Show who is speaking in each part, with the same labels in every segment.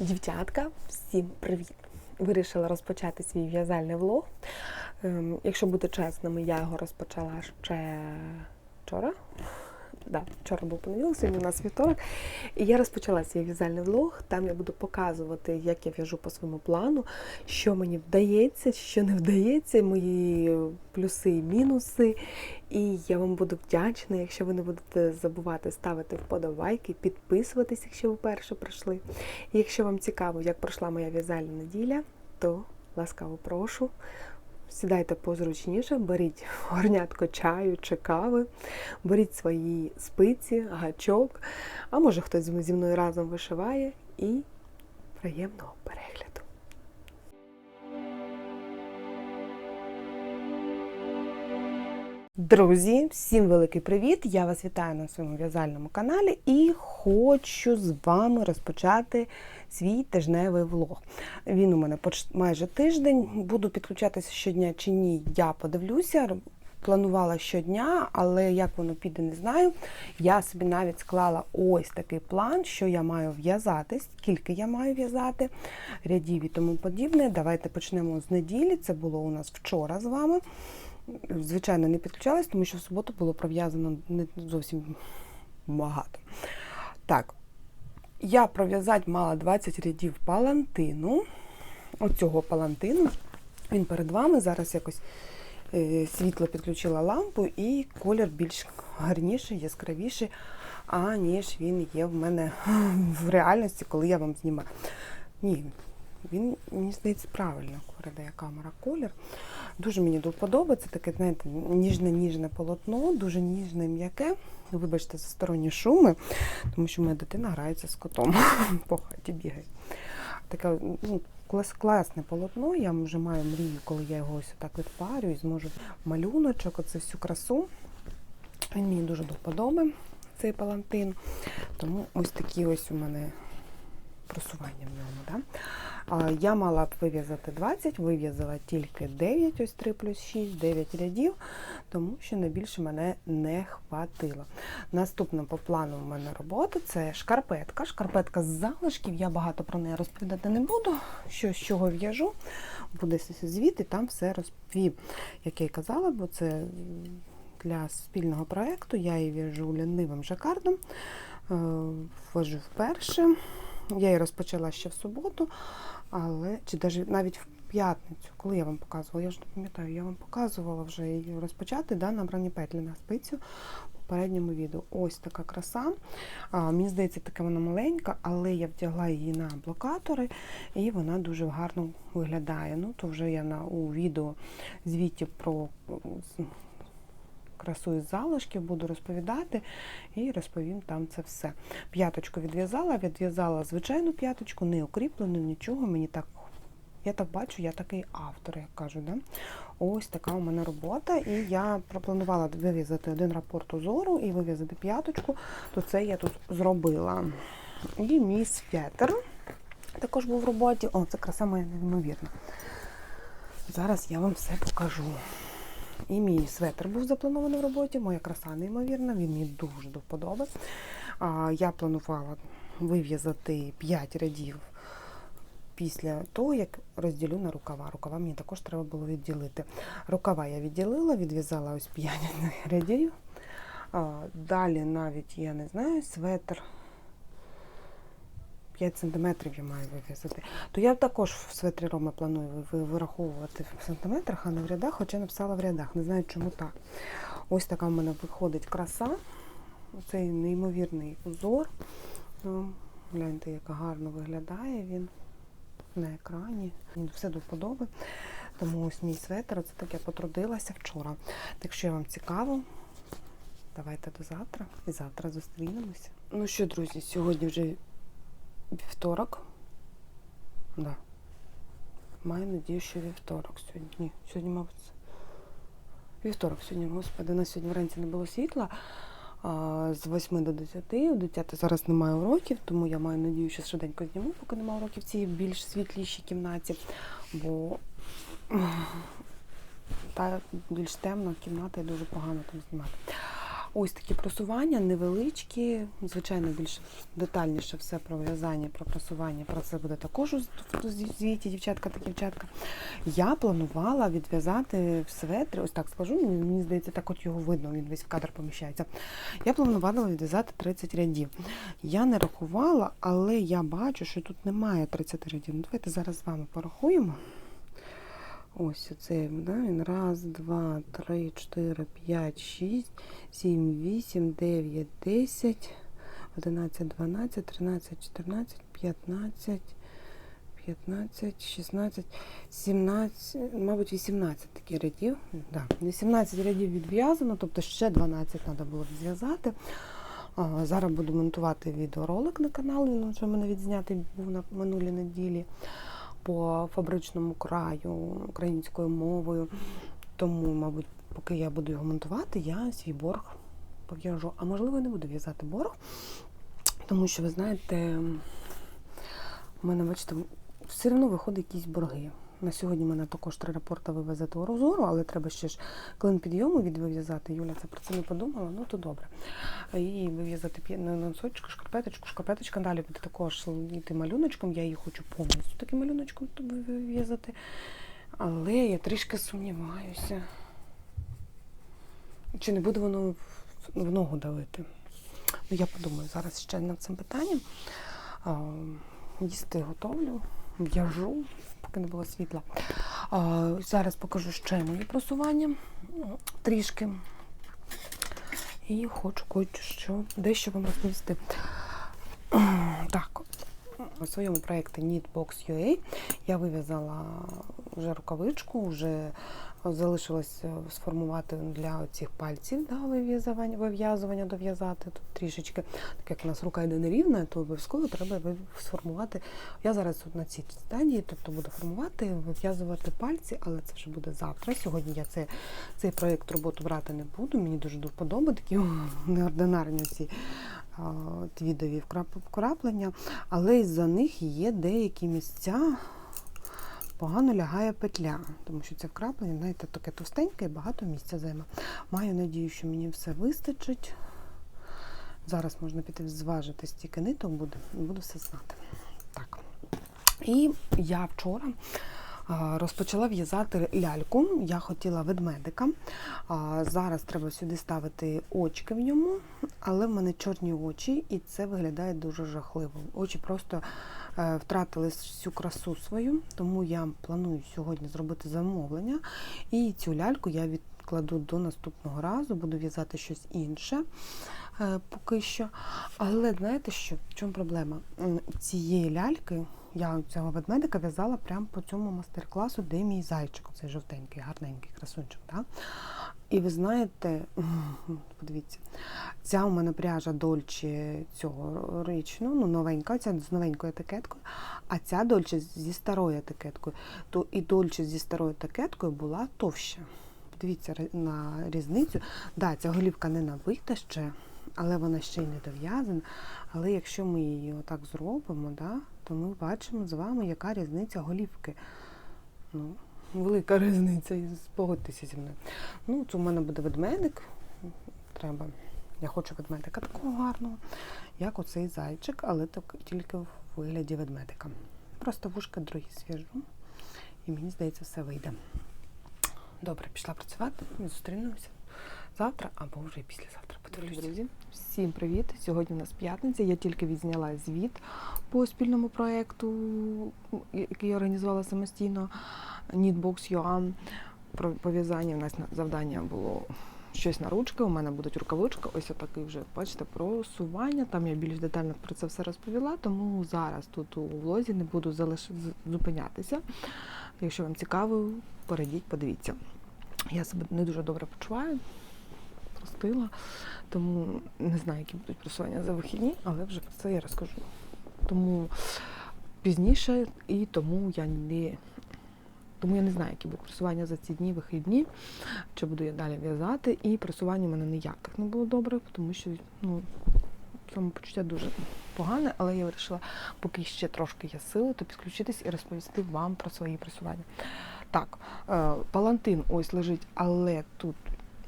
Speaker 1: Дівчатка, всім привіт! Вирішила розпочати свій в'язальний влог. Ем, Якщо бути чесними, я його розпочала ще вчора. Да, вчора був понеділок, сьогодні у нас вівторок. І я розпочала свій в'язальний влог. Там я буду показувати, як я в'яжу по своєму плану, що мені вдається, що не вдається, мої плюси і мінуси. І я вам буду вдячна, якщо ви не будете забувати ставити вподобайки, підписуватись, якщо ви вперше прийшли. І якщо вам цікаво, як пройшла моя в'язальна неділя, то ласкаво прошу. Сідайте позручніше, беріть горнятко чаю чи кави, беріть свої спиці, гачок, а може хтось зі мною разом вишиває і приємного перегляду. Друзі, всім великий привіт! Я вас вітаю на своєму в'язальному каналі і хочу з вами розпочати свій тижневий влог. Він у мене майже тиждень. Буду підключатися щодня чи ні, я подивлюся. Планувала щодня, але як воно піде, не знаю. Я собі навіть склала ось такий план, що я маю в'язати, скільки я маю в'язати, рядів і тому подібне. Давайте почнемо з неділі. Це було у нас вчора з вами. Звичайно, не підключалась, тому що в суботу було пров'язано не зовсім багато. Так, я пров'язати мала 20 рядів палантину. Оцього палантину. Він перед вами. Зараз якось е, світло підключила лампу, і колір більш гарніший, яскравіший, аніж він є в мене в реальності, коли я вам знімаю. Ні, він, мені здається, правильно передає камера колір. Дуже мені. Це таке, знаєте, ніжне-ніжне полотно, дуже ніжне м'яке. Вибачте, за сторонні шуми, тому що моя дитина грається з котом по хаті бігає. Таке ну, клас, класне полотно. Я вже маю мрію, коли я його ось так відпарю і зможу малюночок, оце всю красу. Він мені дуже до вподоби, цей палантин. Тому ось такі ось у мене просування в ньому. Да? Я мала б вив'язати 20, вив'язала тільки 9, ось 3 плюс 6, 9 рядів, тому що найбільше мене не хватило. Наступна по плану в мене робота це шкарпетка. Шкарпетка з залишків, я багато про неї розповідати не буду. Що з чого в'яжу, буде звіт, і там все розповім. Як я й казала, бо це для спільного проєкту, я її в'яжу лінивим жакардом, е, ввожу вперше. Я її розпочала ще в суботу, але чи навіть в п'ятницю, коли я вам показувала, я ж не пам'ятаю, я вам показувала вже її розпочати да, набрані петлі на спицю в попередньому відео. Ось така краса. А, мені здається, така вона маленька, але я вдягла її на блокатори, і вона дуже гарно виглядає. Ну, то вже я на у відео звіті про красу із залишків буду розповідати і розповім там це все. П'яточку відв'язала, відв'язала звичайну п'яточку, не укріплену, нічого. Мені так, я так бачу, я такий автор, як кажуть. Да? Ось така у мене робота. І я пропланувала вив'язати один рапорт узору і вив'язати п'яточку, то це я тут зробила. І мій святер також був в роботі. О, це краса моя неймовірна. Зараз я вам все покажу. І мій светр був запланований в роботі, моя краса неймовірна, він мені дуже до вподоби. Я планувала вив'язати 5 рядів після того, як розділю на рукава. Рукава мені також треба було відділити. Рукава я відділила, відв'язала ось 5 рядів. Далі навіть, я не знаю, светр. 5 сантиметрів я маю вив'язати. То я також в светрі Рома планую вираховувати в сантиметрах, а не в рядах, хоча написала в рядах. Не знаю, чому так. Ось така в мене виходить краса. Цей неймовірний узор. Ну, гляньте, як гарно виглядає він на екрані. Мені все до вподоби. Тому ось мій светр, це так я потрудилася вчора. Так що вам цікаво, давайте до завтра. І завтра зустрінемося. Ну що, друзі, сьогодні вже Вівторок. Да. Маю надію, що вівторок сьогодні. Ні, сьогодні, мабуть. Вівторок сьогодні, господи, на сьогодні вранці не було світла. А, з 8 до 10. У дитяти зараз немає уроків, тому я маю надію, що швиденько зніму, поки немає уроків в цій більш світлішій кімнаті, бо та більш темна кімната і дуже погано там знімати. Ось такі просування невеличкі, звичайно, більш детальніше все про в'язання, про просування. Про це буде також у звіті, дівчатка та дівчатка. Я планувала відв'язати в светрі, ось так скажу, мені здається, так от його видно, він весь в кадр поміщається. Я планувала відв'язати 30 рядів. Я не рахувала, але я бачу, що тут немає 30 рядів. Ну, давайте зараз з вами порахуємо. Ось оце, да, він раз, два, три, чотири, п'ять, шість, сім, вісім, дев'ять, десять, одинадцять, дванадцять, тринадцять, чотирнадцять, п'ятнадцять, п'ятнадцять, шістнадцять, сімнадцять, мабуть, вісімнадцять таких рядів. Да, 18 рядів відв'язано, тобто ще 12 треба було зв'язати. Зараз буду монтувати відеоролик на канал, він вже в мене відзнятий був на минулій неділі по фабричному краю українською мовою. Тому, мабуть, поки я буду його монтувати, я свій борг пов'яжу. А можливо, не буду в'язати борг, тому що, ви знаєте, в мене, бачите, все одно виходять якісь борги. На сьогодні мене також три рапорта вивезти у розору, але треба ще ж клин підйому відв'язати. Юля це про це не подумала, ну то добре. І вив'язати носочку, шкарпеточку, шкарпеточка далі буде також йти малюночком. Я її хочу повністю таким малюночком вив'язати. Але я трішки сумніваюся. Чи не буде воно в ногу давити? Ну, я подумаю зараз ще над цим питанням. Їсти готовлю, в'яжу, поки не було світла. А, зараз покажу ще мої просування трішки. І хочу кое-що дещо вам розповісти. Так, у своєму проєкті Knitbox.ua я вив'язала вже рукавичку, вже залишилось е, сформувати для цих пальців да, вив'язування, дов'язати тут трішечки. Так як у нас рука йде нерівна, то обов'язково треба сформувати. Я зараз тут на цій стадії, тобто буду формувати, вив'язувати пальці, але це вже буде завтра. Сьогодні я це, цей проєкт роботу брати не буду. Мені дуже до вподоби такі неординарні ці твідові вкрап- вкраплення, але із-за них є деякі місця. Погано лягає петля, тому що це вкраплення, знаєте, таке товстеньке і багато місця займе. Маю надію, що мені все вистачить. Зараз можна піти зважити стільки ниток буде, буду все знати. Так. І я вчора розпочала в'язати ляльку. Я хотіла ведмедика. Зараз треба сюди ставити очки в ньому, але в мене чорні очі, і це виглядає дуже жахливо. Очі просто е, втратили всю красу свою, тому я планую сьогодні зробити замовлення. І цю ляльку я відкладу до наступного разу, буду в'язати щось інше е, поки що. Але знаєте що? В чому проблема? Цієї ляльки я цього ведмедика в'язала прямо по цьому мастер-класу, де мій зайчик, цей жовтенький, гарненький красунчик. Да? І ви знаєте, подивіться, ця у мене пряжа Дольче цього річну, ну новенька, ця з новенькою етикеткою, а ця Дольче зі старою етикеткою. То і Дольче зі старою етикеткою була товща. Подивіться на різницю. Да, ця голівка не набита ще, але вона ще й не дов'язана. Але якщо ми її отак зробимо, да, то ми бачимо з вами, яка різниця голівки. Ну, велика різниця, і погодьтеся зі мною. Ну, це у мене буде ведмедик. Треба. Я хочу ведмедика такого гарного, як оцей зайчик, але так, тільки в вигляді ведмедика. Просто вушка другі свіжу, і мені здається, все вийде. Добре, пішла працювати. Зустрінемося завтра або вже післязавтра. Подивлюся.
Speaker 2: Друзі, всім привіт! Сьогодні у нас п'ятниця. Я тільки відзняла звіт по спільному проєкту, який я організувала самостійно. Knitbox.ua. Про пов'язання. У нас завдання було щось на ручки. У мене будуть рукавички. Ось отакий вже, бачите, просування. Там я більш детально про це все розповіла, тому зараз тут у влозі не буду залиш... зупинятися. Якщо вам цікаво, перейдіть, подивіться. Я себе не дуже добре почуваю, простила. Тому не знаю, які будуть просування за вихідні, але вже про це я розкажу. Тому пізніше і тому я не. Тому я не знаю, які будуть просування за ці дні вихідні, чи буду я далі в'язати. І просування в мене ніяких не було добре, тому що ну, самопочуття дуже погане, але я вирішила, поки ще трошки є сили, то підключитись і розповісти вам про свої просування. Так, е, палантин ось лежить, але тут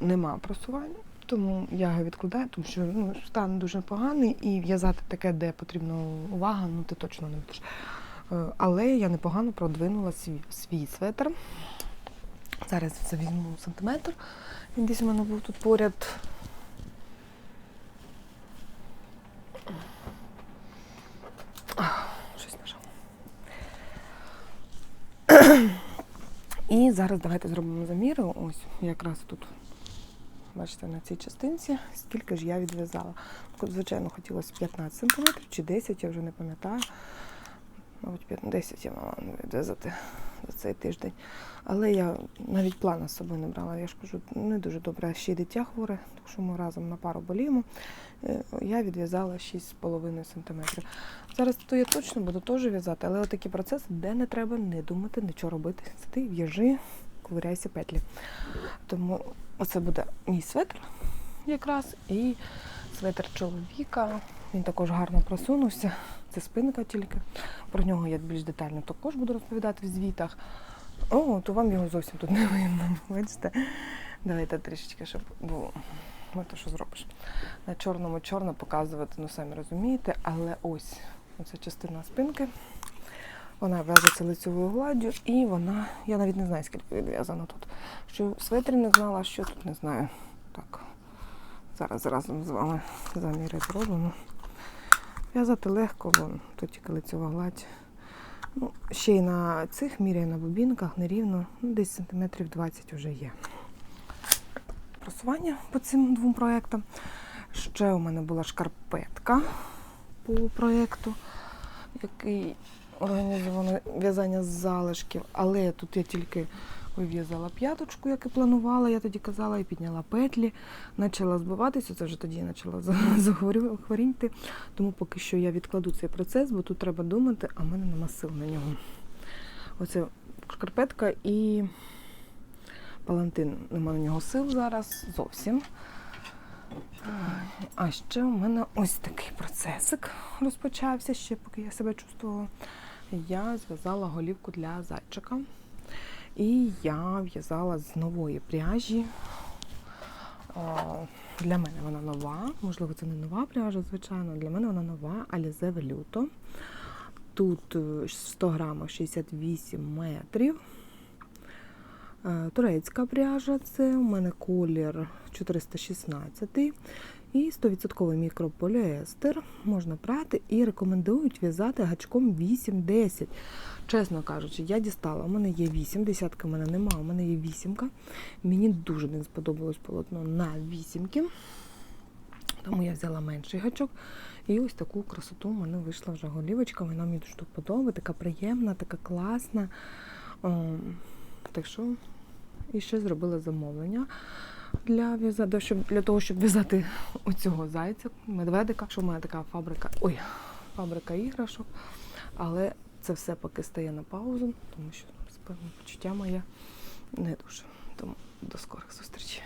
Speaker 2: нема просування. тому я його відкладаю, тому що ну, стан дуже поганий і в'язати таке, де потрібна увага, ну ти точно не будеш. Е, Але я непогано продвинула свій, свій светр. Зараз це візьму сантиметр. Він десь у мене був тут поряд. Щось нажала. І зараз давайте зробимо заміри. Ось якраз тут, бачите, на цій частинці, скільки ж я відв'язала. Звичайно, хотілося 15 см чи 10, я вже не пам'ятаю. Мабуть, 10 я мала відв'язати за цей тиждень. Але я навіть плана з собою не брала. Я ж кажу, не дуже добре. Ще й дитя хворе, тому що ми разом на пару боліємо. Е, Я відв'язала 6,5 см. Зараз то я точно буду теж в'язати, але отакі процеси, де не треба не думати, нічого робити. Сиди, в'яжи, ковиряйся петлі. Тому оце буде мій светр якраз і светр чоловіка. Він також гарно просунувся. Це спинка тільки. Про нього я більш детально також буду розповідати в звітах. О, то вам його зовсім тут не видно. Бачите? Давайте трішечки, щоб було. Ну, то що зробиш? На чорному чорно показувати, ну самі розумієте, але ось оця частина спинки. Вона в'яжеться лицевою гладдю, і вона, я навіть не знаю, скільки відв'язано тут. Що светрі не знала, що тут не знаю. Так, зараз разом з вами заміри зробимо. В'язати легко, бо тут тільки лицева гладь. Ну, ще й на цих міряю на бобінках нерівно, ну, десь сантиметрів 20 вже є. Просування по цим двом проєктам. Ще у мене була шкарпетка по проєкту, який організовано в'язання з залишків. Але тут я тільки вив'язала п'яточку, як і планувала, я тоді казала, і підняла петлі, почала збиватися, це вже тоді я почала захворіти. Тому поки що я відкладу цей процес, бо тут треба думати, а в мене нема сил на нього. Оце шкарпетка і палантин. Нема на нього сил зараз зовсім. А ще у мене ось такий процесик розпочався, ще поки я себе чувствувала. Я зв'язала голівку для зайчика. І я в'язала з нової пряжі. Для мене вона нова. Можливо, це не нова пряжа, звичайно. Для мене вона нова, Alize Velluto. Тут е, 100 грамів 68 метрів. Е, Турецька пряжа це у мене колір 416 і 100% мікрополіестер. Можна прати і рекомендують в'язати гачком 8-10. Чесно кажучи, я дістала. У мене є 8, десятки в мене немає, у мене є вісімка. Мені дуже не сподобалось полотно на вісімки. Тому я взяла менший гачок. І ось таку красоту в мене вийшла вже голівочка. Вона мені дуже подобається, така приємна, така класна. О, так що і ще зробила замовлення для в'яза- щоб для того, щоб в'язати оцього зайця, медведика. Що в мене така фабрика, ой, фабрика іграшок. Але це все поки стає на паузу, тому що спинне почуття моє не дуже. Тому до скорих зустрічей.